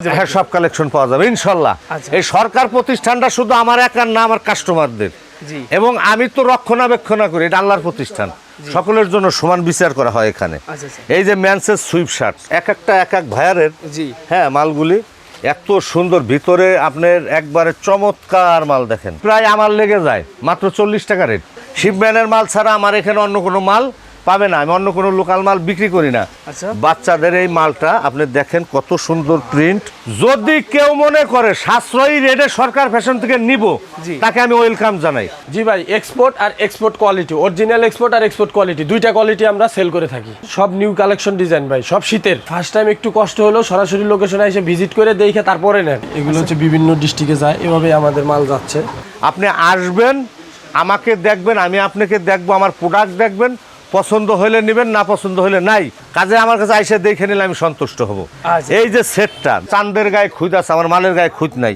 হ্যাঁ সব কালেকশন পাওয়া যাবে ইনশাল্লাহ। আচ্ছা। এই সরকার প্রতিষ্ঠানটা শুধু আমার একার না আমার কাস্টমারদের এবং আমি তো রক্ষণাবেক্ষণা করি এটা আল্লাহর প্রতিষ্ঠান। সকলের জন্য সমান বিচার করা হয় এখানে। আচ্ছা, আচ্ছা। এই যে ম্যানসের সুইপ শার্ট এক একটা এক এক ভায়ারের হ্যাঁ মালগুলি এত সুন্দর ভিতরে আপনার একবারে চমৎকার মাল দেখেন। প্রায় আমার লেগে যায় মাত্র চল্লিশ টাকা রেট শিবম্যানের মাল ছাড়া আমার এখানে অন্য কোনো মাল পাবে না আমি অন্য কোনো লোকাল মাল বিক্রি করি না। আচ্ছা। বাচ্চাদের এই মালটা আপনি দেখেন কত সুন্দর প্রিন্ট যদি কেউ মনে করে সাশ্রয়ী রেটে সরকার ফ্যাশন থেকে নিব তাকে আমি ওয়েলকাম জানাই। জি ভাই এক্সপোর্ট আর এক্সপোর্ট কোয়ালিটি অরিজিনাল এক্সপোর্ট আর এক্সপোর্ট কোয়ালিটি দুইটা কোয়ালিটি আমরা সেল করে থাকি। সব নিউ কালেকশন ডিজাইন ভাই সব শীতের। ফার্স্ট টাইম একটু কষ্ট হলেও সরাসরি লোকেশনে এসে ভিজিট করে দেখে তারপরে নেন। এগুলো হচ্ছে বিভিন্ন ডিস্ট্রিক্টে যায় এভাবে আমাদের মাল যাচ্ছে। আপনি আসবেন আমাকে দেখবেন আমি আপনাকে দেখব আমার প্রোডাক্ট দেখবেন। পছন্দ হলে নেবেন না পছন্দ হলে নাই। কাজে আমার কাছে আইসে দেখে নিলে আমি সন্তুষ্ট হব। আচ্ছা। এই যে সেটটা চান্দের গায়ে খুঁত আছে আমার মালের গায়ে খুঁত নাই।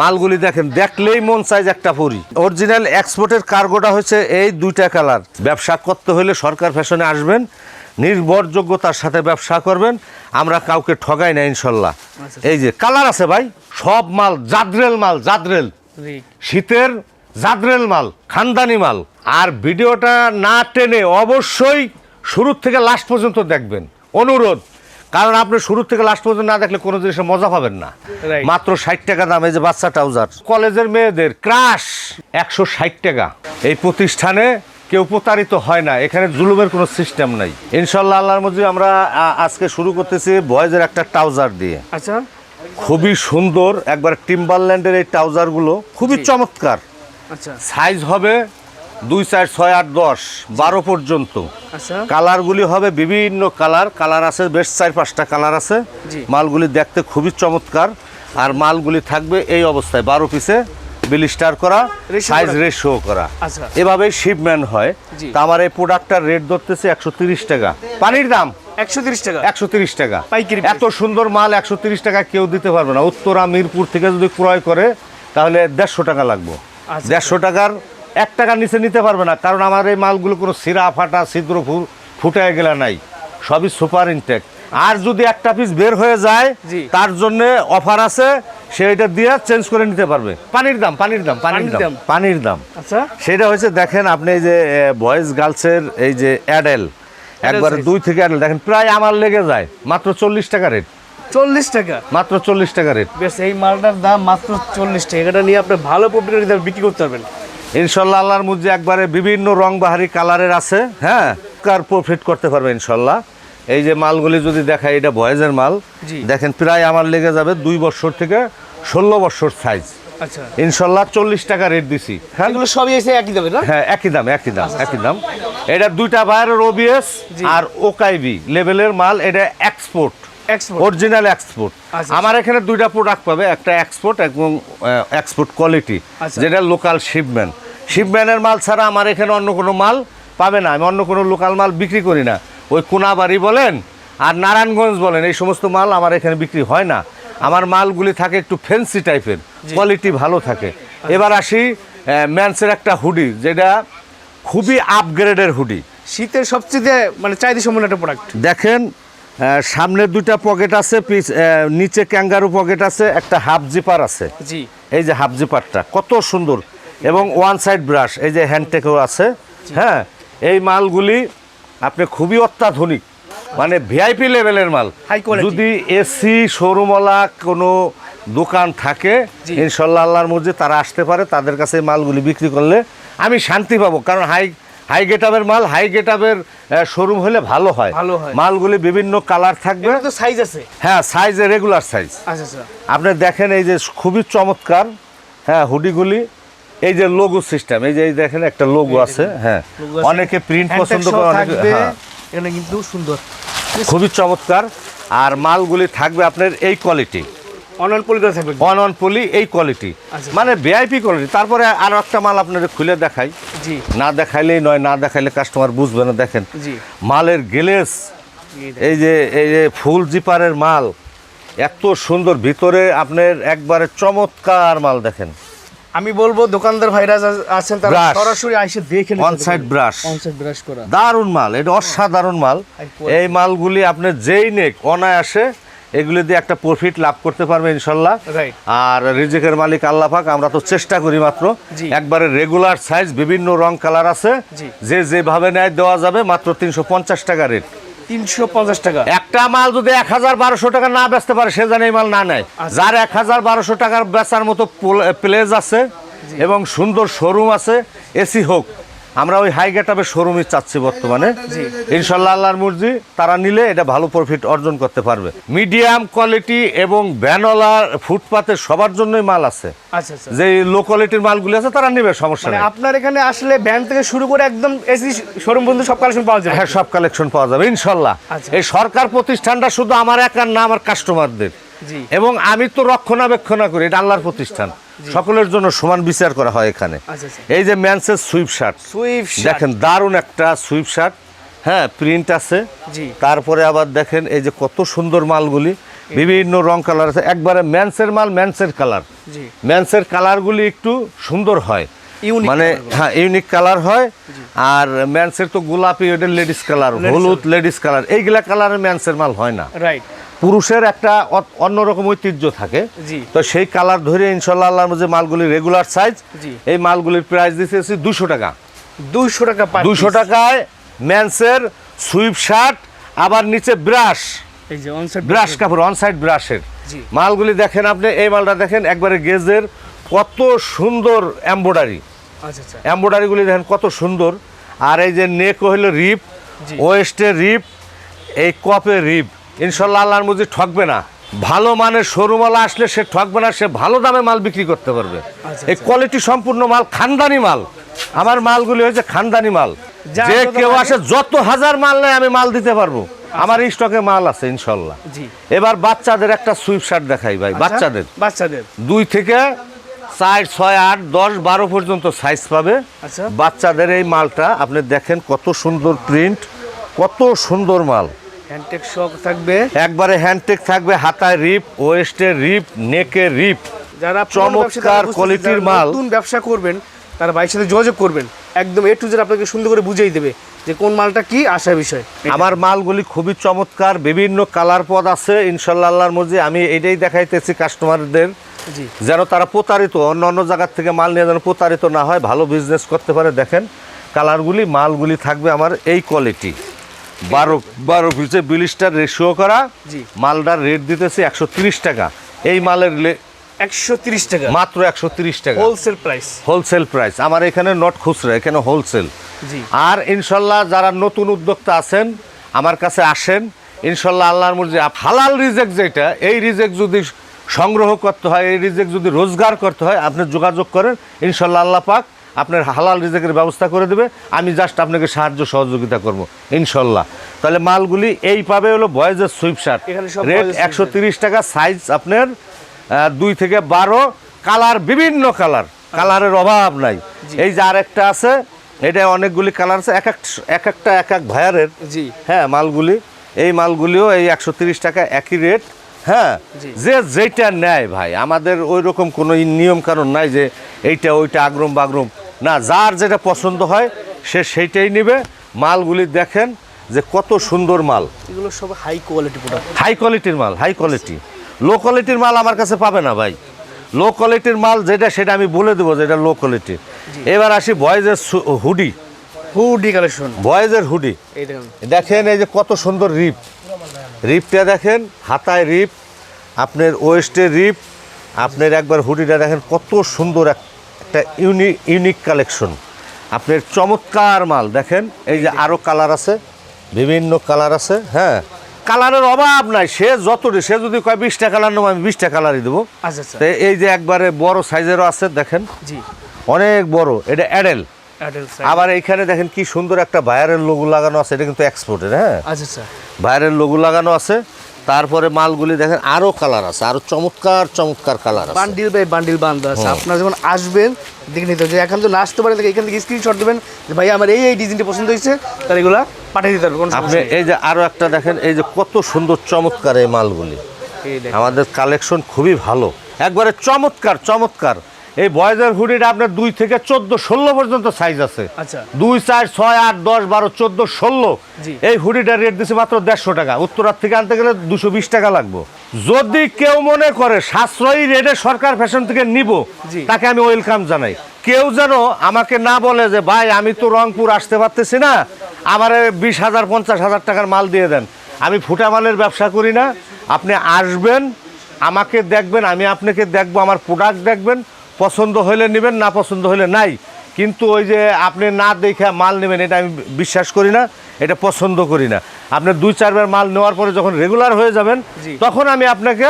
মালগুলি দেখেন দেখলেই মন সাইজ একটা পরি। অরিজিনাল এক্সপোর্টের কার্গোটা হচ্ছে এই দুইটা কালার ব্যবসা করতে হলে সরকার ফ্যাশনে আসবেন নির্ভরযোগ্যতার সাথে ব্যবসা করবেন আমরা কাউকে ঠগাই না ইনশাল্লাহ। এই যে কালার আছে ভাই সব মাল জাদরেল মাল জাদরেল। শীতের জাদরেল মাল খানদানি মাল। আর ভিডিওটা না টেনে অবশ্যই শুরু থেকে লাস্ট পর্যন্ত দেখবেন। অনুরোধ কারণ আপনি শুরু থেকে লাস্ট পর্যন্ত না দেখলে কোনো জিনিসের মজা পাবেন না। মাত্র ষাট টাকা দাম এই যে বাচ্চা ট্রাউজার। কলেজের মেয়েদের ক্রাশ একশো ষাট টাকা। এই প্রতিষ্ঠানে কেউ প্রতারিত হয় না এখানে জুলুমের কোনো সিস্টেম নাই। ইনশাল্লাহ আল্লাহর মধ্যে আমরা আজকে শুরু করতেছি বয়েজের একটা ট্রাউজার দিয়ে। আচ্ছা। খুবই সুন্দর একবার টিম্বারল্যান্ডের এই ট্রাউজারগুলো খুবই চমৎকার। আচ্ছা। সাইজ হবে দুই চার ছয় আট দশ বারো পর্যন্ত। আচ্ছা। কালারগুলি হবে বিভিন্ন কালার। কালার আছে বেশ চার পাঁচটা কালার আছে। মালগুলি দেখতে খুবই চমৎকার। আর মালগুলি থাকবে এই অবস্থায় বারো পিসে বিলিস্টার করা সাইজ। রেশিও করা। আচ্ছা। এভাবেই শিপম্যান হয়। তা আমার এই প্রোডাক্টটার রেট ধরতেছে একশো তিরিশ টাকা। পানির দাম? একশো তিরিশ টাকা। একশো তিরিশ টাকা। পাইকারি এত সুন্দর মাল একশো তিরিশ টাকা কেউ দিতে পারবে না। উত্তরা মিরপুর থেকে যদি ক্রয় করে তাহলে দেড়শো টাকা লাগবে। দেড়শো টাকার এক টাকার নিচে নিতে পারবে না কারণ আমার এই মালগুলো কোনো সিরা ফাটা ছিদ্র ফু- ফুটায় গেলা নাই। সবই সুপার ইনটেক। আর যদি একটা পিস বের হয়ে যায় তার জন্য অফার আছে সে এটা দিয়ে চেঞ্জ করে নিতে পারবে। পানির দাম পানির দাম পানির দাম। পানির দাম। আচ্ছা। সেটা হচ্ছে দেখেন আপনি এই যে বয়েজ গার্লসের এই যে অ্যাডেল একবারে দুই থেকে অ্যাডেল দেখেন প্রায় আমার লেগে যায় মাত্র চল্লিশ টাকা রেট চল্লিশ টাকা। মাত্র চল্লিশ টাকা রেট বেশ এই মালটার দাম মাত্র চল্লিশ টাকা। এটা নিয়ে আপনি ভালো প্রফিট বিক্রি করতে পারবেন। ইনশাল্লাহ আল্লাহর মধ্যে একবারে বিভিন্ন রং বাহারি কালারের আছে হ্যাঁ? কার প্রফিট করতে পারবে ইনশাল্লাহ। এই যে মালগুলি যদি দেখায় এটা বয়েজের মাল। দেখেন প্রায় আমার লেগে যাবে দুই বছর থেকে ষোলো বছর সাইজ আচ্ছা। ইনশাল্লাহ চল্লিশ টাকা রেট দিছি। হ্যাঁ? সবই এসে একই দামে না? হ্যাঁ একই দাম একই দাম একই দাম। এটা দুইটা বাইরের ওবিএস। আর ওকাইবি লেভেলের মাল। এটা এক্সপোর্ট অরিজিনাল এক্সপোর্ট আচ্ছা। আমার এখানে দুইটা প্রোডাক্ট পাবে একটা এক্সপোর্ট এবং এক্সপোর্ট কোয়ালিটি আচ্ছা। যেটা লোকাল শিপম্যান শিপম্যানের মাল ছাড়া আমার এখানে অন্য কোনো মাল পাবে না। আমি অন্য কোনো লোকাল মাল বিক্রি করি না। ওই কোনাবাড়ি বলেন আর নারায়ণগঞ্জ বলেন এই সমস্ত মাল আমার এখানে বিক্রি হয় না। আমার মালগুলি থাকে একটু ফেন্সি টাইপের কোয়ালিটি ভালো থাকে। এবার আসি ম্যান্সের একটা হুডি যেটা খুবই আপগ্রেডের হুডি শীতের সবচেয়ে মানে চাহিদা সম্পন্ন একটা প্রোডাক্ট দেখেন সামনে দুইটা পকেট আছে নিচে ক্যাঙ্গারু পকেট আছে একটা হাফ জিপার আছে। জি। এই যে হাফ জিপারটা কত সুন্দর। এবং ওয়ান সাইড ব্রাশ এই যে হ্যান্ডটেকও আছে হ্যাঁ? এই মালগুলি আপনি খুবই অত্যাধুনিক মানে ভিআইপি লেভেলের মাল. যদি এসি শোরুমওয়ালা কোনো দোকান থাকে। ইনশাল্লাহ আল্লাহর মধ্যে তারা আসতে পারে তাদের কাছে মালগুলি বিক্রি করলে আমি শান্তি পাবো। কারণ হাই হাই গেটাবের মাল হাই গেটাবের শোরুম হলে ভালো হয়। ভালো হয়। মালগুলি বিভিন্ন কালার থাকবে। তো সাইজ আছে। হ্যাঁ সাইজে রেগুলার সাইজ আচ্ছা আচ্ছা। আপনি দেখেন এই যে খুবই চমৎকার হ্যাঁ হুডিগুলি। এই যে লোগো সিস্টেম এই যে এই দেখেন একটা লোগো আছে হ্যাঁ। অনেকে প্রিন্ট পছন্দ করে অনেকে হ্যাঁ। এখানে কিন্তু সুন্দর। খুবই চমৎকার। আর মালগুলি থাকবে আপনার এই কোয়ালিটি অনলাইন পলি এই কোয়ালিটি আচ্ছা। মানে ভিআইপি কোয়ালিটি তারপরে আর একটা মাল আপনাদের খুলে দেখাই। না দেখাইলেই নয় না দেখাইলে কাস্টমার বুঝবে না দেখেন। মালের গেলেস এই যে এই যে ফুল জিপারের মাল এত সুন্দর। ভিতরে আপনার একবারে চমৎকার মাল দেখেন। আমি বলব দোকানদার ভাইরা যা- আছেন তারা সরাসরি আইসে দেখে one side brush one side brush করা। দারুণ মাল এটা অসাধারণ মাল। এই মালগুলি আপনি যেই নেক অনায়াসে এগুলি দিয়ে একটা প্রফিট লাভ করতে পারবে ইনশাল্লাহ। আর রিজিকের মালিক আল্লাহ পাক আমরা তো চেষ্টা করি মাত্র। একবারে রেগুলার সাইজ বিভিন্ন রং কালার আছে। যে যেভাবে নেয় দেওয়া যাবে মাত্র তিনশো পঞ্চাশ টাকা রেট তিনশো পঞ্চাশ টাকা। একটা মাল যদি এক হাজার বারোশো টাকা না বেচতে পারে সে জানে এই মাল না নেয়। আচ্ছা। যার এক হাজার বারোশো টাকার বেচার মতো প্লেস আছে এবং সুন্দর শোরুম আছে এসি হোক আমরা ওই হাই গেটাপের শোরুমই চাচ্ছি বর্তমানে। ইনশাল্লাহ আল্লাহর মুরজি তারা নিলে এটা ভালো প্রফিট অর্জন করতে পারবে। মিডিয়াম কোয়ালিটি এবং ভ্যানওয়ালা ফুটপাতের সবার জন্যই মাল আছে। যে লো কোয়ালিটির মালগুলি আছে তারা নেবে সমস্যা মানে নেই। আপনার এখানে আসলে ব্যান্ড থেকে শুরু করে একদম এসি শোরুম পর্যন্ত সব কালেকশন পাওয়া যায় হ্যাঁ সব কালেকশন পাওয়া যাবে ইনশাল্লাহ আচ্ছা। এই সরকার প্রতিষ্ঠানটা শুধু আমার একার না আমার কাস্টমারদের এবং আমি তো রক্ষণাবেক্ষণা করি এটা আল্লাহর প্রতিষ্ঠান। সকলের জন্য সমান বিচার করা হয় এখানে। আচ্ছা, আচ্ছা। এই যে ম্যানসের সুইপ শার্ট। সুইফট দেখেন দারুণ একটা সুইপ শার্ট। হ্যাঁ প্রিন্ট আছে। তারপরে আবার দেখেন এই যে কত সুন্দর মালগুলি। বিভিন্ন রং কালার আছে। একবারে ম্যানসের মাল ম্যানসের কালার। ম্যানসের কালারগুলি একটু সুন্দর হয়। মানে হ্যাঁ। ইউনিক কালার হয়। আর ম্যানসের তো গোলাপি ওটা লেডিস কালার হলুদ লেডিস কালার। এইগুলা কালারে ম্যানসের মাল হয় না। রাইট। পুরুষের একটা অন্যরকম ঐতিহ্য থাকে। তো সেই কালার ধরে ইনশাল্লাহ আল্লাহর মধ্যে মালগুলি রেগুলার সাইজ এই মালগুলির প্রাইস দিতেছি দুশো টাকা। দুইশো টাকা দুশো টাকায় ম্যানসের সুইপ শার্ট আবার নিচে ব্রাশ ব্রাশ কাপড় অন সাইড ব্রাশের মালগুলি দেখেন আপনি এই মালটা দেখেন একবারে গেজের কত সুন্দর এম্ব্রয়ডারি আচ্ছা আচ্ছা। এম্ব্রয়ডারিগুলি দেখেন কত সুন্দর। আর এই যে নেক হইল রিপ। ওয়েস্টের রিপ এই কপে রিপ ইনশাল্লাহ আল্লাহর মধ্যে ঠকবে না। ভালো মানের শোরুমালা আসলে সে ঠকবে না সে ভালো দামে মাল বিক্রি করতে পারবে। আচ্ছা, এই কোয়ালিটি সম্পূর্ণ মাল খানদানি মাল। আমার মালগুলি হয়েছে খানদানি মাল। যা কেউ আসে যত হাজার মাল নেয় আমি মাল দিতে পারব। আমার এই স্টকে মাল আছে ইনশাল্লাহ। এবার বাচ্চাদের একটা সুইপ শার্ট দেখাই ভাই আচ্ছা, বাচ্চাদের। বাচ্চাদের। দুই থেকে চার ছয় আট দশ বারো পর্যন্ত সাইজ পাবে। আচ্ছা। বাচ্চাদের এই মালটা আপনি দেখেন কত সুন্দর প্রিন্ট কত সুন্দর মাল। হ্যান্ডটেক শক থাকবে। একবারে হ্যান্ডটেক থাকবে হাতায় রিপ ওয়েস্টে রিপ নেকে রিপ যারা চমৎকার কোয়ালিটির মাল। নতুন ব্যবসা করবেন তারা ভাইয়ের সাথে যোগাযোগ করবেন। একদম এ টু জেড আপনাকে সুন্দর করে বুঝিয়ে দেবে যে কোন মালটা কি আশা বিষয়। আমার মালগুলি খুবই চমৎকার বিভিন্ন কালার পদ আছে ইনশাল্লাহ আল্লাহর মধ্যে আমি এটাই দেখাইতেছি কাস্টমারদের যেন তারা প্রতারিত অন্য অন্য জায়গার থেকে মাল নিয়ে যেন প্রতারিত না হয় ভালো বিজনেস করতে পারে। দেখেন কালারগুলি মালগুলি থাকবে আমার এই কোয়ালিটি বারো বারো পিসে বিলিশটার রেশিও করা। জি। মালটার রেট দিতেছি একশো টাকা। এই মালের একশো টাকা। মাত্র একশো টাকা। হোলসেল প্রাইস হোলসেল প্রাইস আমার এখানে নট খুচরা এখানে হোলসেল জি। আর ইনশাল্লাহ যারা নতুন উদ্যোক্তা আছেন আমার কাছে আসেন ইনশাল্লাহ আল্লাহর মর্জি হালাল রিজেক্ট যেটা এই রিজেক্ট যদি সংগ্রহ করতে হয় এই রিজেক্ট যদি রোজগার করতে হয় আপনি যোগাযোগ করেন ইনশাল্লাহ আল্লাহ পাক আপনার হালাল রিজেকের ব্যবস্থা করে দেবে। আমি জাস্ট আপনাকে সাহায্য সহযোগিতা করব ইনশাল্লাহ। তাহলে মালগুলি এই পাবে হলো বয়েজের সুইপ শার্ট এখানে রেট একশো টাকা সাইজ আপনার দুই থেকে বারো। কালার বিভিন্ন কালার কালারের অভাব নাই। এই যে আরেকটা আছে এটা অনেকগুলি কালার আছে। এক এক এক একটা এক এক ভায়ারের জি। হ্যাঁ মালগুলি। এই মালগুলিও এই একশো তিরিশ টাকা একই রেট হ্যাঁ যে যেটা নেয় ভাই আমাদের ওই রকম কোনো নিয়ম কারণ নাই যে এইটা ওইটা আগ্রম বাগ্রম। না যার যেটা পছন্দ হয় সে সেইটাই নেবে। মালগুলি দেখেন যে কত সুন্দর মাল। এগুলো সব হাই কোয়ালিটি প্রোডাক্ট হাই কোয়ালিটির মাল হাই কোয়ালিটি লো কোয়ালিটির মাল আমার কাছে পাবে না ভাই। লো কোয়ালিটির মাল যেটা সেটা আমি বলে দেবো যেটা লো কোয়ালিটি এবার আসি বয়েজের হুডি। হুডি কালেকশন বয়েজের হুডি। দেখেন এই যে কত সুন্দর রিপ। রিপটা দেখেন হাতায় রিপ। আপনার ওয়েস্টে রিপ আপনার একবার হুডিটা দেখেন কত সুন্দর একটা ইউনিক ইউনিক কালেকশন। আপনার চমৎকার মাল দেখেন এই যে আরও কালার আছে বিভিন্ন কালার আছে হ্যাঁ। কালারের অভাব নাই সে যত সে যদি কয় বিশটা কালার নেব আমি বিশটা কালারই দেবো। আচ্ছা আচ্ছা। এই যে একবারে বড় সাইজেরও আছে দেখেন। জি। অনেক বড় এটা অ্যাডেল। আবার এইখানে দেখেন কি সুন্দর একটা ভায়ারের লোগো লাগানো আছে এটা কিন্তু এক্সপোর্টের হ্যাঁ। আচ্ছা আচ্ছা। লোগো লাগানো আছে তারপরে মালগুলি দেখেন আরও কালার আছে আরও চমৎকার চমৎকার কালার আছে। বান্ডিল বাই বান্ডিল বান্ধ আছে। আপনারা যখন আসবেন দেখে নিতে হবে যে এখন তো না আসতে পারেন এখান থেকে স্ক্রিনশট দেবেন যে ভাই আমার এই এই ডিজাইনটি পছন্দ হয়েছে তাহলে এগুলা পাঠিয়ে দিতে হবে কোনো আপনি এই যে আরও একটা দেখেন এই যে কত সুন্দর চমৎকার এই মালগুলি। আমাদের কালেকশন খুবই ভালো। একবারে চমৎকার চমৎকার। এই বয়েজের হুডিটা আপনার দুই থেকে চোদ্দ ষোলো পর্যন্ত সাইজ আছে। আচ্ছা। দুই চার ছয় আট দশ বারো চোদ্দ ষোলো। এই হুডিটার রেট দিচ্ছে মাত্র দেড়শো টাকা। উত্তরার থেকে আনতে গেলে দুশো বিশ টাকা লাগবে। যদি কেউ মনে করে সাশ্রয়ী রেটে সরকার ফ্যাশন থেকে নিব তাকে আমি ওয়েলকাম জানাই। কেউ যেন আমাকে না বলে যে ভাই আমি তো রংপুর আসতে পারতেছি না। আমার বিশ হাজার পঞ্চাশ হাজার টাকার মাল দিয়ে দেন। আমি ফুটা মালের ব্যবসা করি না। আপনি আসবেন আমাকে দেখবেন আমি আপনাকে দেখব আমার প্রোডাক্ট দেখবেন। পছন্দ হলে নেবেন না পছন্দ হলে নাই। কিন্তু ওই যে আপনি না দেখে মাল নেবেন এটা আমি বিশ্বাস করি না এটা পছন্দ করি না। আপনি দুই চারবার মাল নেওয়ার পরে যখন রেগুলার হয়ে যাবেন তখন আমি আপনাকে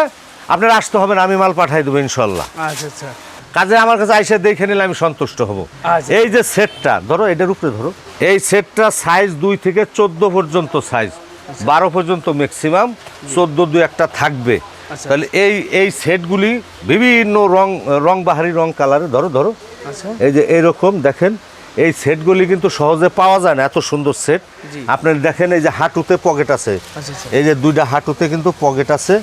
আপনার আসতে হবে না আমি মাল পাঠাই দেবো ইনশাল্লাহ আচ্ছা আচ্ছা। কাজে আমার কাছে আইসে দেখে নিলে আমি সন্তুষ্ট হব। আচ্ছা। এই যে সেটটা ধরো এটার উপরে ধরো এই সেটটা সাইজ দুই থেকে চোদ্দ পর্যন্ত সাইজ বারো পর্যন্ত ম্যাক্সিমাম চোদ্দ দু একটা থাকবে। আচ্ছা। তাহলে এই এই সেটগুলি বিভিন্ন রং রং বাহারি রং কালারে ধরো ধরো। আচ্ছা। এই যে এইরকম দেখেন এই সেটগুলি কিন্তু সহজে পাওয়া যায় না এত সুন্দর সেট। আপনার দেখেন এই যে হাঁটুতে পকেট আছে। আচ্ছা, আচ্ছা। এই যে দুইটা হাঁটুতে কিন্তু পকেট আছে।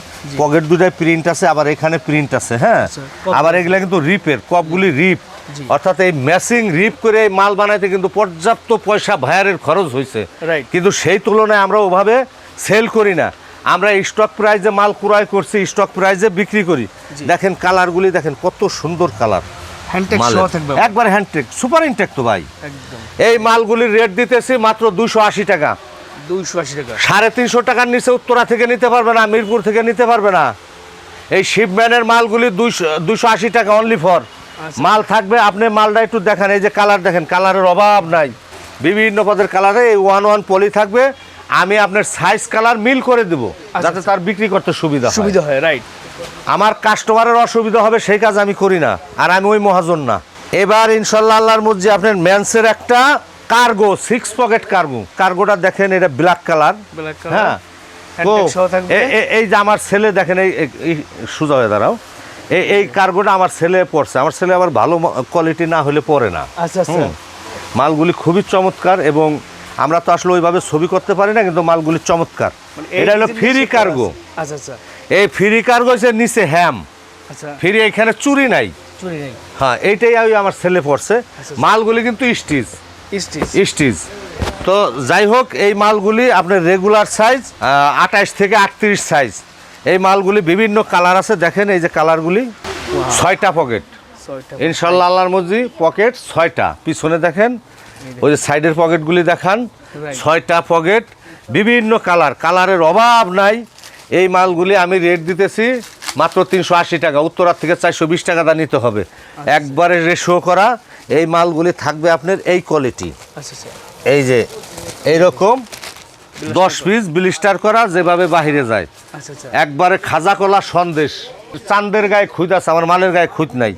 পকেট দুইটায় প্রিন্ট আছে আবার এখানে প্রিন্ট আছে হ্যাঁ? আচ্ছা, আবার এগুলা কিন্তু রিপের কপগুলি রিপ। অর্থাৎ এই ম্যাচিং রিপ করে এই মাল বানাইতে কিন্তু পর্যাপ্ত পয়সা ভায়ারের খরচ হয়েছে কিন্তু সেই তুলনায় আমরা ওভাবে সেল করি না। আমরা স্টক প্রাইজে মাল ক্রয় করছি স্টক প্রাইজে বিক্রি করি। দেখেন কালারগুলি দেখেন কত সুন্দর কালার একবার হ্যান্ডটেক সুপার ইনটেক তো ভাই। এই মালগুলির রেট দিতেছি মাত্র দুশো আশি টাকা। সাড়ে তিনশো টাকার নিচে উত্তরা থেকে নিতে পারবে না মিরপুর থেকে নিতে পারবে না। এই শিপম্যানের মালগুলি দুইশো দুশো আশি টাকা অনলি ফর আচ্ছা। মাল থাকবে আপনি মালটা একটু দেখেন এই যে কালার দেখেন কালারের অভাব নাই। বিভিন্ন পদের কালারে এই ওয়ান ওয়ান পলি থাকবে। আমি আপনার সাইজ কালার মিল করে দেব যাতে তার বিক্রি করতে সুবিধা আচ্ছা, সুবিধা হয় রাইট আমার কাস্টমারের অসুবিধা হবে সেই কাজ আমি করি না আর আমি ওই মহাজন না। এবার ইনশাল্লাহ আল্লাহর মধ্যে আপনার ম্যান্সের একটা কার্গো সিক্স পকেট কার্গো কার্গোটা দেখেন এটা ব্ল্যাক কালার Black color। হ্যাঁ। এই যে আমার ছেলে দেখেন এই সোজা হয়ে দাঁড়াও। এই এই কার্গোটা আমার ছেলে পড়ছে আমার ছেলে আবার ভালো কোয়ালিটি না হলে পড়ে না। আচ্ছা আচ্ছা। মালগুলি খুবই চমৎকার এবং আমরা তো আসলে ওইভাবে ছবি করতে পারি না কিন্তু মালগুলি চমৎকার। মানে এটা হলো ফ্রি কার্গো। আচ্ছা আচ্ছা। এই ফ্রি কার্গো হচ্ছে নিচে হ্যাম। আচ্ছা। ফিরে এখানে চুরি নাই। চুরি নেই। হ্যাঁ এইটাই আমি আমার ছেলে পড়ছে। আচ্ছা। মালগুলি কিন্তু স্টিচ। স্টিচ। স্টিচ। তো যাই হোক এই মালগুলি আপনার রেগুলার সাইজ আঠাইশ থেকে আটত্রিশ সাইজ। এই মালগুলি বিভিন্ন কালার আছে দেখেন এই যে কালারগুলি। ছয়টা পকেট। ইনশাল্লাহ আল্লাহর মজি পকেট ছয়টা। পিছনে দেখেন ওই যে সাইডের পকেটগুলি দেখান ছয়টা পকেট বিভিন্ন কালার কালারের অভাব নাই। এই মালগুলি আমি রেট দিতেছি মাত্র তিনশো আশি টাকা উত্তরার থেকে চারশো বিশ টাকা দা নিতে হবে। একবারে রেশিও করা এই মালগুলি থাকবে আপনার এই কোয়ালিটি আচ্ছা আচ্ছা। এই যে এইরকম দশ পিস ব্লিস্টার করা যেভাবে বাহিরে যায়। আচ্ছা আচ্ছা। একবারে খাজা কলা সন্দেশ। চান্দের গায়ে খুঁত আছে আমার মালের গায়ে খুঁত নাই।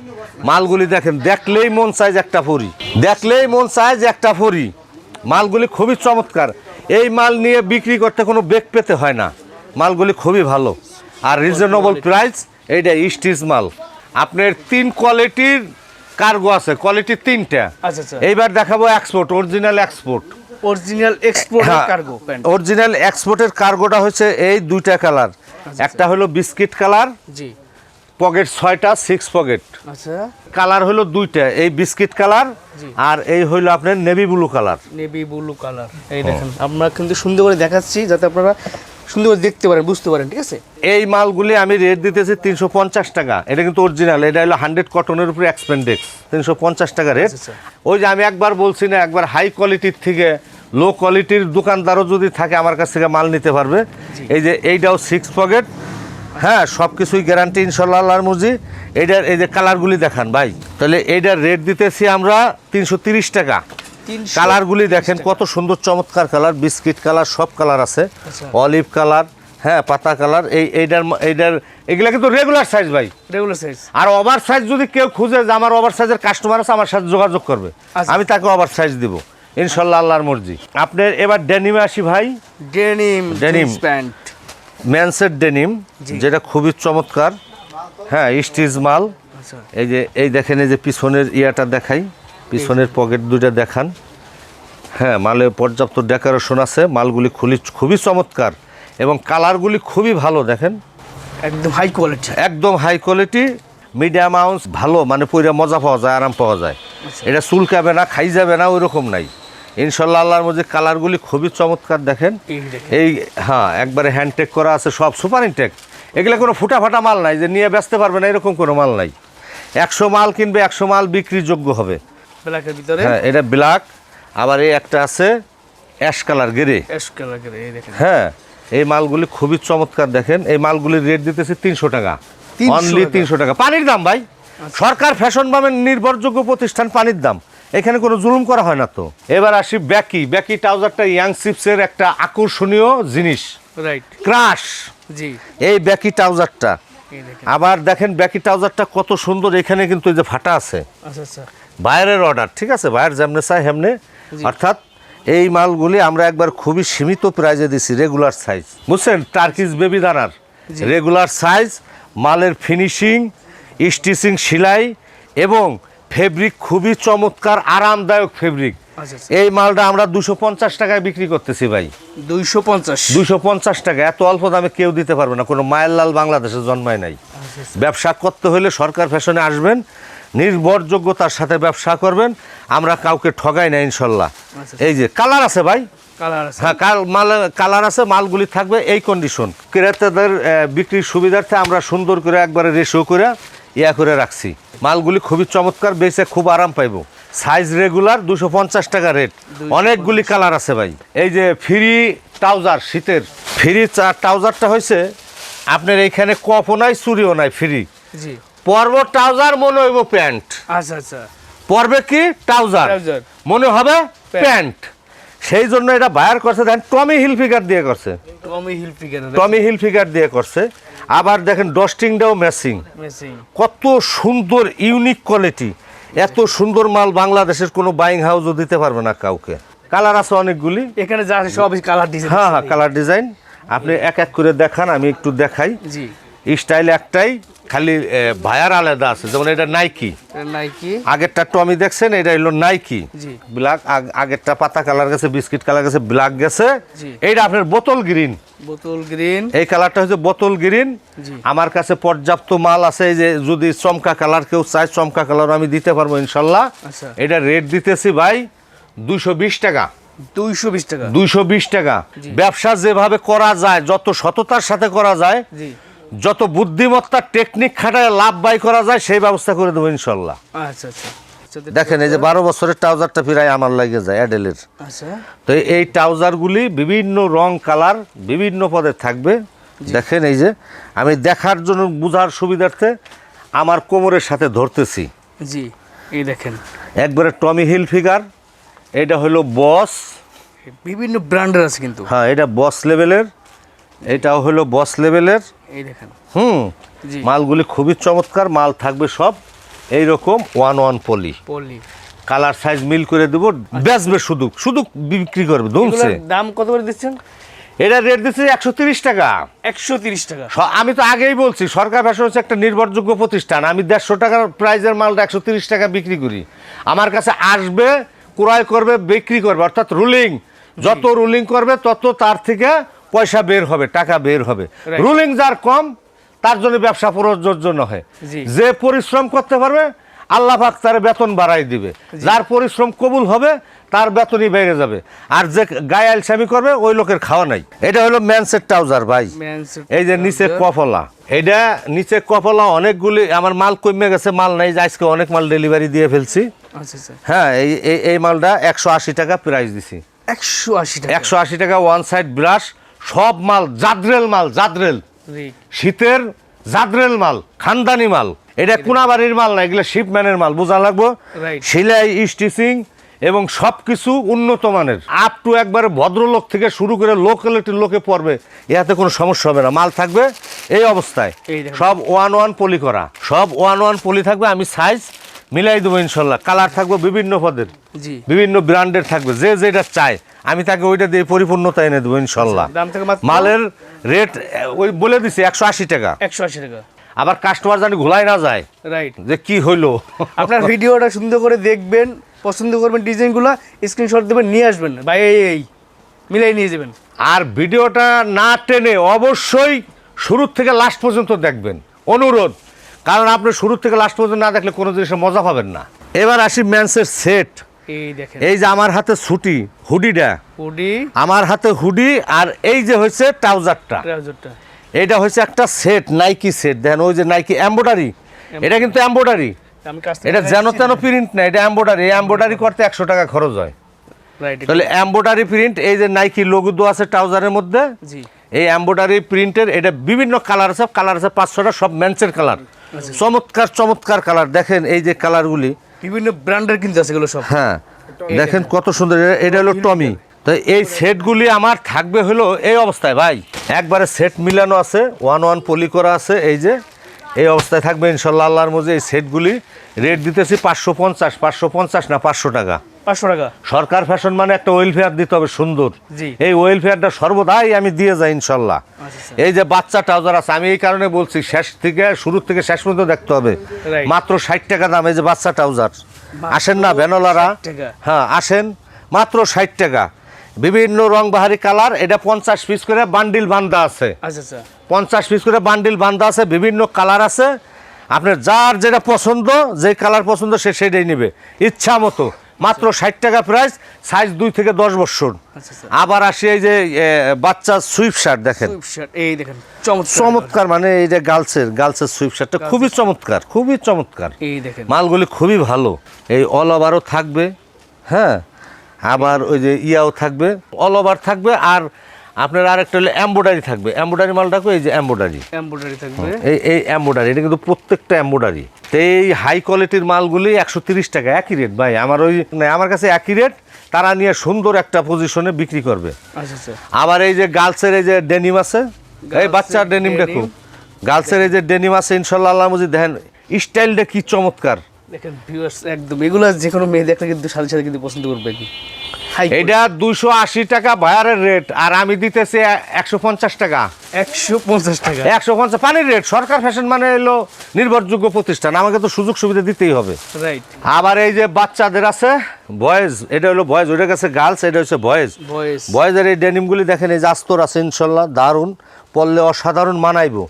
মালগুলি দেখেন দেখলেই মন চায় যে একটা ফরি। দেখলেই মন চায় যে একটা ফরি। মালগুলি খুবই চমৎকার। এই মাল নিয়ে বিক্রি করতে কোনো বেগ পেতে হয় না। মালগুলি খুবই ভালো। আর রিজনেবল প্রাইস এইটা স্টিচ মাল। আপনার তিন কোয়ালিটির কার্গো আছে কোয়ালিটি তিনটা। আচ্ছা, আচ্ছা। এইবার দেখাবো export original export original export cargo original এক্সপোর্টের কার্গোটা হচ্ছে এই দুইটা কালার একটা হলো বিস্কিট কালার জি। পকেট ছয়টা সিক্স পকেট। আচ্ছা। কালার হলো দুইটা এই বিস্কিট কালার আর এই হইল আপনার navy blue colour. Navy blue colour. এই দেখেন আমরা কিন্তু সুন্দর করে দেখাচ্ছি যাতে আপনারা সুন্দর করে দেখতে পারেন বুঝতে পারেন ঠিক আছে? এই মালগুলি আমি রেট দিতেছি তিনশো পঞ্চাশ টাকা। এটা কিন্তু অরিজিনাল এটা হলো হান্ড্রেড কটনের উপরে এক্সপেন্ডেক্স তিনশো পঞ্চাশ টাকা রেট আচ্ছা, ওই যে আমি একবার বলছি না একবার হাই কোয়ালিটির থেকে লো কোয়ালিটির দোকানদারও যদি থাকে আমার কাছ থেকে মাল নিতে পারবে। এই যে এইটাও সিক্স পকেট হ্যাঁ সব কিছুই গ্যারান্টি ইনশাল্লাহ আল্লাহর মুজি এইটার এই যে কালারগুলি দেখান ভাই। তাহলে এইটার রেট দিতেছি আমরা তিনশো টাকা। কালারগুলি দেখেন কত সুন্দর চমৎকার কালার বিস্কিট কালার সব কালার আছে। আচ্ছা। অলিভ কালার হ্যাঁ পাতা কালার এই এইটার এইটার এগুলা কিন্তু রেগুলার সাইজ ভাই। রেগুলার সাইজ আর ওভার সাইজ যদি কেউ খুঁজে যে আমার ওভার সাইজের কাস্টমার আছে আমার সাথে যোগাযোগ করবে। আচ্ছা। আমি তাকে ওভার সাইজ দিব। ইনশাল্লাহ আল্লাহর মর্জি। আপনার এবার ডেনিমে আসি ভাই। ডেনিম ডেনিম প্যান্ট ম্যান্সের ডেনিম যেটা খুবই চমৎকার। হ্যাঁ স্টিচ মাল। আচ্ছা। এই যে এই দেখেন এই যে পিছনের ইয়াটা দেখাই। পিছনের পকেট দুইটা দেখান। হ্যাঁ মালে পর্যাপ্ত ডেকোরেশন আছে। মালগুলি খুবই খুবই চমৎকার। এবং কালারগুলি খুবই ভালো দেখেন। একদম হাই কোয়ালিটি একদম হাই কোয়ালিটি মিডিয়াম আউন্স ভালো। মানে পইরা মজা পাওয়া যায় আরাম পাওয়া যায়। এটা চুলকাবে না খাই যাবে না ওই রকম নাই। ইনশাল্লাহ আল্লাহর মধ্যে কালারগুলি খুবই চমৎকার দেখেন। এই হ্যাঁ একবারে হ্যান্ডটেক করা আছে সব সুপার ইনটেক এগুলো কোনো ফুটা ফাটা মাল নাই যে নিয়ে বেচতে পারবে না এরকম কোনো মাল নাই। একশো মাল কিনবে একশো মাল বিক্রির যোগ্য হবে। ব্ল্যাকের ভিতরে? হ্যাঁ এটা ব্ল্যাক আবার এই একটা আছে ash colour grey ash colour করে হ্যাঁ এই মালগুলি খুবই চমৎকার দেখেন। এই মালগুলির রেট দিতেছে তিনশো টাকা। 300 অনলি তিনশো টাকা। পানির দাম ভাই? সরকার ফ্যাশন বামের নির্ভরযোগ্য প্রতিষ্ঠান পানির দাম। এখানে কোনো জুলুম করা হয় না তো? এবার আসি ব্যাকি। ব্যাকি ট্রাউজারটা ইয়াং সিপসের একটা আকর্ষণীয় জিনিস। Right crush. জি। এই ব্যাকি ট্রাউজারটা। আবার দেখেন ব্যাকি ট্রাউজারটা কত সুন্দর। এখানে কিন্তু এই যে ফাটা আছে। আচ্ছা আচ্ছা। বাইরের অর্ডার ঠিক আছে? বাইরের যেমনে চাই হেমনে। অর্থাৎ এই মালগুলি আমরা একবার খুবই সীমিত প্রাইজে দিছি রেগুলার সাইজ বুঝছেন? টার্কিস বেবি দানার। রেগুলার সাইজ মালের ফিনিশিং স্টিচিং সেলাই এবং ফেব্রিক খুবই চমৎকার আরামদায়ক ফেব্রিক। আচ্ছা আচ্ছা। এই মালটা আমরা দুশো পঞ্চাশ টাকায় বিক্রি করতেছি ভাই। দুইশো পঞ্চাশ। দুশো পঞ্চাশ টাকা এত অল্প দামে কেউ দিতে পারবে না কোনো মায়ের লাল বাংলাদেশে জন্মায় নাই। ব্যবসা করতে হলে সরকার ফ্যাশনে আসবেন নির্ভরযোগ্যতার সাথে ব্যবসা করবেন আমরা কাউকে ঠগাই না ইনশাল্লাহ। আচ্ছা। এই যে কালার আছে ভাই? হ্যাঁ কাল মাল কালার আছে মালগুলি থাকবে এই কন্ডিশন ক্রেতাদের বিক্রির সুবিধার্থে আমরা সুন্দর করে একবারে রেশিও করে ইয়া করে রাখছি। মালগুলি খুবই চমৎকার বেচে খুব আরাম পাইবো। সাইজ রেগুলার দুশো পঞ্চাশ টাকা রেট অনেকগুলি কালার আছে ভাই। এই যে ফ্রি ট্রাউজার শীতের। ফ্রি ট্রাউজারটা হয়েছে আপনার এইখানে কপও নাই চুরিও নাই ফ্রি পর্ব ট্রাউজার মনে হইব প্যান্ট। আচ্ছা আচ্ছা। পরবে কি? ট্রাউজার মনে হবে প্যান্ট। সেই জন্য এটা বায়ার করছে। দেখেন টমি হিল ফিগার দিয়ে করছে। Tommy Hilfiger Tommy Hilfiger দিয়ে করছে। আবার দেখেন ডস্টিংটাও ম্যাচিং মেসিং কত সুন্দর ইউনিক কোয়ালিটি এত সুন্দর মাল বাংলাদেশের কোনো বাইং হাউসও দিতে পারবে না কাউকে। কালার আছে অনেকগুলি। এখানে যা আছে সবই কালার ডিজাইন হ্যাঁ হ্যাঁ কালার ডিজাইন আপনি এক এক করে দেখান আমি একটু দেখাই। জি। স্টাইল একটাই। খালি ভায়ার আলাদা আছে যেমন এটা নাইকি নাইকি আগেরটা টমি দেখছেন এটা হলো নাইকি। ব্ল্যাক আগেরটা পাতা কালার গেছে বিস্কিট কালার গেছে ব্ল্যাক গেছে। এইটা আপনার বোতল গ্রিন বোতল গ্রিন এই কালারটা হচ্ছে বোতল গ্রিন আমার কাছে পর্যাপ্ত মাল আছে যে যদি চমকা কালার কেউ চায় চমকা কালার আমি দিতে পারব ইনশাল্লাহ। আচ্ছা। এটা রেট দিতেছি ভাই দুইশো বিশ টাকা। দুইশো বিশ টাকা। দুইশো বিশ টাকা। ব্যবসা যেভাবে করা যায় যত সততার সাথে করা যায় যত বুদ্ধিমত্তা টেকনিক খাটায় লাভ বাই করা যায় সেই ব্যবস্থা করে দেবো ইনশাল্লাহ। আচ্ছা আচ্ছা। আচ্ছা দেখেন এই যে বারো বছরের ট্রাউজারটা প্রায় আমার লাগে যায় অ্যাডেলের। আচ্ছা। তো এই ট্রাউজারগুলি বিভিন্ন রং কালার বিভিন্ন পদে থাকবে। দেখেন এই যে আমি দেখার জন্য বোঝার সুবিধার্থে আমার কোমরের সাথে ধরতেছি। জি এই দেখেন। একবারে টমি হিল ফিগার এটা হলো বস। বিভিন্ন ব্র্যান্ডের আছে কিন্তু। হ্যাঁ এটা বস লেভেলের। এটাও হলো বস লেভেলের। এই দেখেন। হুম মালগুলি খুবই চমৎকার মাল থাকবে সব। এই রকম one one poly. Poly colour size মিল করে দেবো বেচবে শুধু শুধু বিক্রি করবে এগুলোর দাম কত করে দিচ্ছেন? এটা রেট দিচ্ছে একশো তিরিশ টাকা। একশো তিরিশ টাকা। আমি তো আগেই বলছি সরকার ফ্যাশন হচ্ছে একটা নির্ভরযোগ্য প্রতিষ্ঠান। আমি দেড়শো টাকার প্রাইজের মালটা একশো তিরিশ টাকা বিক্রি করি। আমার কাছে আসবে ক্রয় করবে বিক্রি করবে অর্থাৎ রুলিং যত রুলিং করবে তত তার থেকে পয়সা বের হবে টাকা বের হবে। রুলিং যার কম তার জন্য ব্যবসা প্রযোজ্য নয় যে পরিশ্রম করতে পারবে আল্লাহ পাক তার বেতন বাড়াই দিবে। যার পরিশ্রম কবুল হবে তার বেতনই বেড়ে যাবে। আর যে গায়ে আলসামি করবে ওই লোকের খাওয়া নাই। এটা হলো ম্যানসের ট্রাউজার ভাই। এই যে নিচে কফলা এটা নিচে কফলা অনেকগুলি আমার মাল কমে গেছে মাল নাই যে আজকে অনেক মাল ডেলিভারি দিয়ে ফেলছি। আচ্ছা আচ্ছা। হ্যাঁ এই এই- এই মালটা একশো আশি টাকা প্রাইস দিছি। একশো আশি টাকা। একশো আশি টাকা ওয়ান সাইড ব্রাশ সব মাল জাদরেল মাল জাদরেল। শীতের জাদরেল মাল খানদানি মাল। এটা কোনাবাড়ির মাল না এগুলো শিপম্যানের মাল বোঝা লাগবো. সেলাই স্টিচিং এবং সব কিছু উন্নত মানের। আপ টু একবারে ভদ্রলোক থেকে শুরু করে লোকালিটির লোকে পড়বে এতে কোনো সমস্যা হবে না। মাল থাকবে এই অবস্থায়। সব ওয়ান ওয়ান পলি করা। সব ওয়ান ওয়ান পলি থাকবে আমি সাইজ মিলাই দেবো ইনশাল্লাহ। কালার থাকবে বিভিন্ন পদের। বিভিন্ন ব্র্যান্ডের থাকবে যে যেটা চায়। আমি তাকে ওইটা দিয়ে পরিপূর্ণতা এনে দেবো ইনশাল্লাহ। দাম মালের রেট ওই বলে দিছি একশো আশি টাকা। একশো আশি টাকা। আবার কাস্টমার জানি ঘোলাই না যায়। রাইট যে কি হইল? আপনার ভিডিওটা সুন্দর করে দেখবেন পছন্দ করবেন ডিজাইনগুলো স্ক্রিনশট দেবেন নিয়ে আসবেন। ভাই এই এই মিলাই নিয়ে যাবেন। আর ভিডিওটা না টেনে অবশ্যই শুরু থেকে লাস্ট পর্যন্ত দেখবেন। অনুরোধ। কারণ আপনি শুরু থেকে লাস্ট পর্যন্ত না দেখলে কোনো জিনিসের মজা পাবেন না। এবার আসি ম্যান্সের সেট এই দেখেন। এই যে আমার হাতে ছুটি হুডিটা। হুডি। আমার হাতে হুডি আর এই যে হয়েছে ট্রাউজারটা। ট্রাউজারটা। এটা হচ্ছে একটা সেট নাইকি সেট দেখেন ওই যে নাইকি এম্বোডারি এটা কিন্তু থেকে এটা যেন তেন প্রিন্ট না এটা এম্বোডারি এম্বোডারি করতে একশো টাকা খরচ হয়। তাহলে এম্বোডারি প্রিন্ট এই যে নাইকি লোগো দেওয়া আছে ট্রাউজারের মধ্যে। জি। এই এম্ব্রয়ডারি প্রিন্টের এটা বিভিন্ন কালার আছে কালার আছে পাঁচশোটা সব ম্যান্সের কালার চমৎকার চমৎকার কালার দেখেন এই যে কালারগুলি বিভিন্ন ব্র্যান্ডের কিন্তু আছে এগুলো সব। হ্যাঁ দেখেন কত সুন্দর এটা- এটা হলো টমি তো এই সেটগুলি আমার থাকবে হলো এই অবস্থায় ভাই। একবারে সেট মিলানো আছে ওয়ান ওয়ান পলি করা আছে এই যে। এই অবস্থায় থাকবে ইনশাল্লাহ আল্লাহর মধ্যে এই সেটগুলি। রেট দিতেছি পাঁচশো পঞ্চাশ পাঁচশো পঞ্চাশ না পাঁচশো টাকা। পাঁচশো টাকা। সরকার ফ্যাশন মানে একটা ওয়েলফেয়ার দিতে হবে সুন্দর। এই ওয়েলফেয়ারটা সর্বদাই আমি দিয়ে যাই ইনশাল্লাহ। আচ্ছা, এই যে বাচ্চা ট্রাউজার আছে আমি এই কারণে বলছি শেষ থেকে শুরু থেকে শেষ পর্যন্ত দেখতে হবে। মাত্র ষাট টাকা দাম এই যে বাচ্চা ট্রাউজার। আসেন না ভ্যানোলারা হ্যাঁ আসেন। মাত্র ষাট টাকা। বিভিন্ন রং বাহারি কালার এটা পঞ্চাশ পিস করে বান্ডিল বান্ধা আছে। আচ্ছা আচ্ছা। পঞ্চাশ পিস করে বান্ডিল বান্ধা আছে বিভিন্ন কালার আছে। আপনার যার যেটা পছন্দ যে কালার পছন্দ সে সেটাই নেবে। ইচ্ছা মতো। মাত্র ষাট টাকা প্রাইস সাইজ দুই থেকে দশ বছর। আচ্ছা আচ্ছা। আবার আসি এই যে বাচ্চা সুইপ শার্ট দেখেন। এই দেখেন চমৎকার। চমৎকার মানে এই যে গার্লসের গার্লসের সুইপ শার্টটা খুবই চমৎকার খুবই চমৎকার। এই দেখেন। মালগুলি খুবই ভালো। এই অল ওভারও থাকবে হ্যাঁ? আবার ওই যে ইয়াও থাকবে অল ওভার থাকবে আর আপনার আরেকটা হলো এম্বোডারি থাকবে। এম্বোডারি মালটাকে এই যে এম্বোডারি এমব্রয়ডারি থাকবে। এই এই এম্বোডারি এটা কিন্তু প্রত্যেকটা এম্বোডারি তো এই হাই কোয়ালিটির মালগুলি একশো তিরিশ টাকা একই রেট ভাই। আমার ওই আমার কাছে একই রেট তারা নিয়ে সুন্দর একটা পজিশনে বিক্রি করবে। আচ্ছা আচ্ছা। আবার এই যে গার্লসের এই যে ডেনিম আছে এই বাচ্চার ডেনিম denim। দেখো গার্লসের এই যে ডেনিম আছে ইনশাল্লাহ আল্লাহ মজি দেখেন স্টাইলটা কি চমৎকার। দেখেন ভিউয়ার্স একদম। এগুলো যে কোনো মেয়ে দেখলে কিন্তু সাথে সাথে কিন্তু পছন্দ করবে কি? এটা দুশো আশি টাকা বায়ারের রেট আর আমি দিতেছি একশো পঞ্চাশ টাকা। একশো পঞ্চাশ টাকা। একশো পঞ্চাশ পানির রেট সরকার ফ্যাশন মানে এলো নির্ভরযোগ্য প্রতিষ্ঠান আমাকে তো সুযোগ সুবিধা দিতেই হবে। রাইট আবার এই যে বাচ্চাদের আছে বয়েজ এটা হলো বয়েজ ওইটা কাছে গার্লস এটা হচ্ছে বয়েজ বয়েজের এই ডেনিমগুলি দেখেন এই যে আস্তর আছে ইনশাল্লাহ দারুণ। পড়লে অসাধারণ মানাইবো।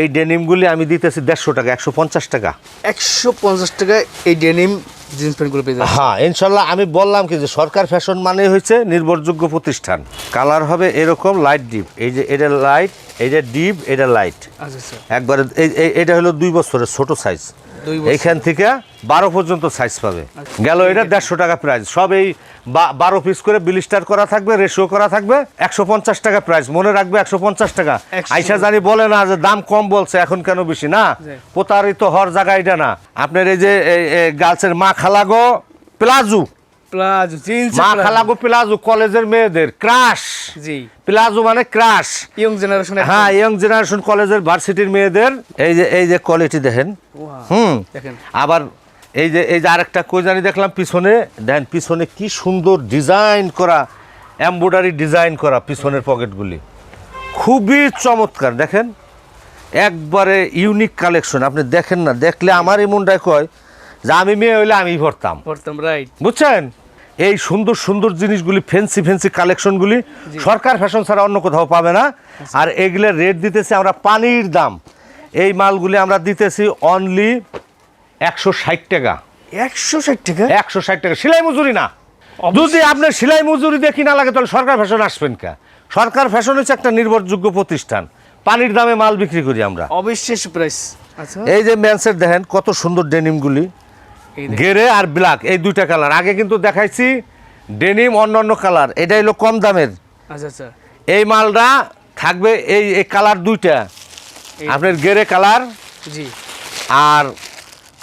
এই ডেনিমগুলি আমি দিতেছি দেড়শো টাকা একশো পঞ্চাশ টাকা। একশো পঞ্চাশ টাকা এই ডেনিম জিন্স প্যান্টগুলো পেয়ে যাচ্ছে হ্যাঁ ইনশাল্লাহ আমি বললাম কি যে সরকার ফ্যাশন মানে হচ্ছে নির্ভরযোগ্য প্রতিষ্ঠান। কালার হবে এরকম লাইট ডিপ এই যে এটা লাইট এটা ডিপ এটা লাইট আচ্ছা আচ্ছা। একবারে এটা হলো দুই বছরের ছোট সাইজ এইখান থেকে বারো পর্যন্ত সাইজ পাবে। গেল এটা দেড়শো টাকা প্রাইস সব এই বারো পিস করে বিলিস্টার করা থাকবে রেশিও করা থাকবে একশো পঞ্চাশ টাকা প্রাইস মনে রাখবে একশো পঞ্চাশ টাকা। আইসা জানি বলে না যে দাম কম বলছে এখন কেন বেশি? না প্রতারিত হওয়ার জায়গা এটা না। আপনার এই যে গার্লসের মা খালাগো প্লাজু। প্লাজো জিন্স মা খালাগো প্লাজু কলেজের মেয়েদের ক্রাশ জি। প্লাজু মানে ক্রাশ ইয়ং জেনারেশন হ্যাঁ ইয়ং জেনারেশন কলেজের ভার্সিটির মেয়েদের এই যে এই যে কোয়ালিটি দেখেন। হুম। দেখেন। আবার এই যে এই যে আরেকটা কই জানি দেখলাম পিছনে দেন পিছনে কি সুন্দর ডিজাইন করা এমব্রয়ডারি ডিজাইন করা পিছনের পকেটগুলি খুবই চমৎকার দেখেন। একবারে ইউনিক কালেকশন আপনি দেখেন না দেখলে আমার এই মনটায় কয় যে আমি মেয়ে হইলে আমি ভরতাম পড়তাম রাইট বুঝছেন? এই সুন্দর সুন্দর জিনিসগুলি ফেন্সি ফেন্সি কালেকশনগুলি সরকার ফ্যাশন ছাড়া অন্য কোথাও পাবে না। আর এগুলোর রেট দিতেছি আমরা পানির দাম। এই মালগুলি আমরা দিতেছি অনলি একশো ষাট টাকা। একশো ষাট টাকা? একশো ষাট টাকা। সেলাই মজুরি না। যদি আপনার সেলাই মজুরি দেখি না লাগে তাহলে সরকার ফ্যাশন আসবেন কা? সরকার ফ্যাশন হচ্ছে একটা নির্ভরযোগ্য প্রতিষ্ঠান। পানির দামে মাল বিক্রি করি আমরা। অবিশ্বাস প্রাইস আচ্ছা। এই যে ম্যান্সের দেখেন কত সুন্দর ডেনিমগুলি। গেরে আর ব্ল্যাক এই দুইটা কালার। আগে কিন্তু দেখাইছি ডেনিম অন্য অন্য কালার। এটা হলো কম দামের। আচ্ছা আচ্ছা। এই মালটা থাকবে এই এই কালার দুইটা। আপনার গেরে কালার জি। আর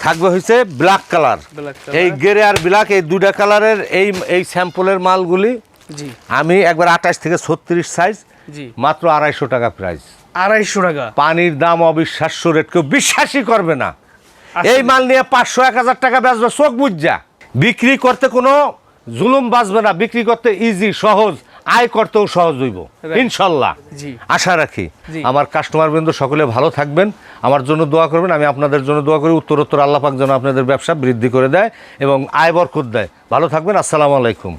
থাকবে হচ্ছে ব্ল্যাক কালার। এই গেরে আর ব্ল্যাক এই দুইটা কালারের এই এই স্যাম্পলের মালগুলি জি। আমি একবার আঠাশ থেকে ছত্রিশ সাইজ জি। মাত্র আড়াইশো টাকা প্রাইস। আড়াইশো টাকা। পানির দাম অবিশ্বাস্য রেট কেউ বিশ্বাসই করবে না। এই মাল নিয়ে পাঁচশো এক হাজার টাকা বেচবে চোখ বুঝা বিক্রি করতে কোনো জুলুম বাঁচবে না বিক্রি করতে ইজি সহজ আয় করতেও সহজ হইব। ইনশাল্লাহ। আশা রাখি আমার কাস্টমার বৃন্দ সকলে ভালো থাকবেন। আমার জন্য দোয়া করবেন আমি আপনাদের জন্য দোয়া করি উত্তরোত্তর আল্লাহ পাক যেন আপনাদের ব্যবসা বৃদ্ধি করে দেয় এবং আয় বরকত দেয়। ভালো থাকবেন আসসালামু আলাইকুম।